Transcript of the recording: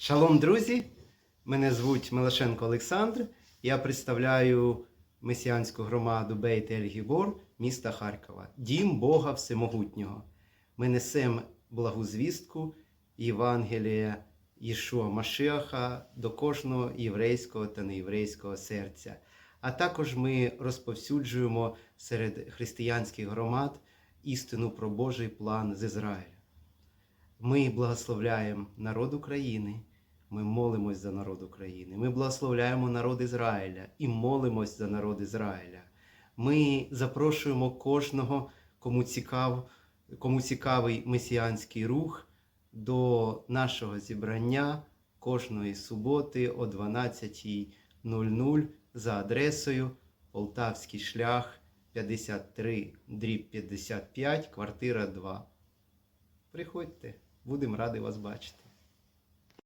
Шалом, друзі! Мене звуть Милошенко Олександр. Я представляю месіанську громаду Бейт Ель Гібор міста Харкова, дім Бога Всемогутнього. Ми несемо благу звістку Євангелія Ішуа Машиаха до кожного єврейського та неєврейського серця. А також ми розповсюджуємо серед християнських громад істину про Божий план з Ізраїля. Ми благословляємо народ України, ми молимось за народ України, ми благословляємо народ Ізраїля і молимось за народ Ізраїля. Ми запрошуємо кожного, кому, цікав, кому цікавий месіанський рух, до нашого зібрання кожної суботи о 12.00 за адресою Полтавський шлях 53 дріб 55, квартира 2. Приходьте, будемо раді вас бачити.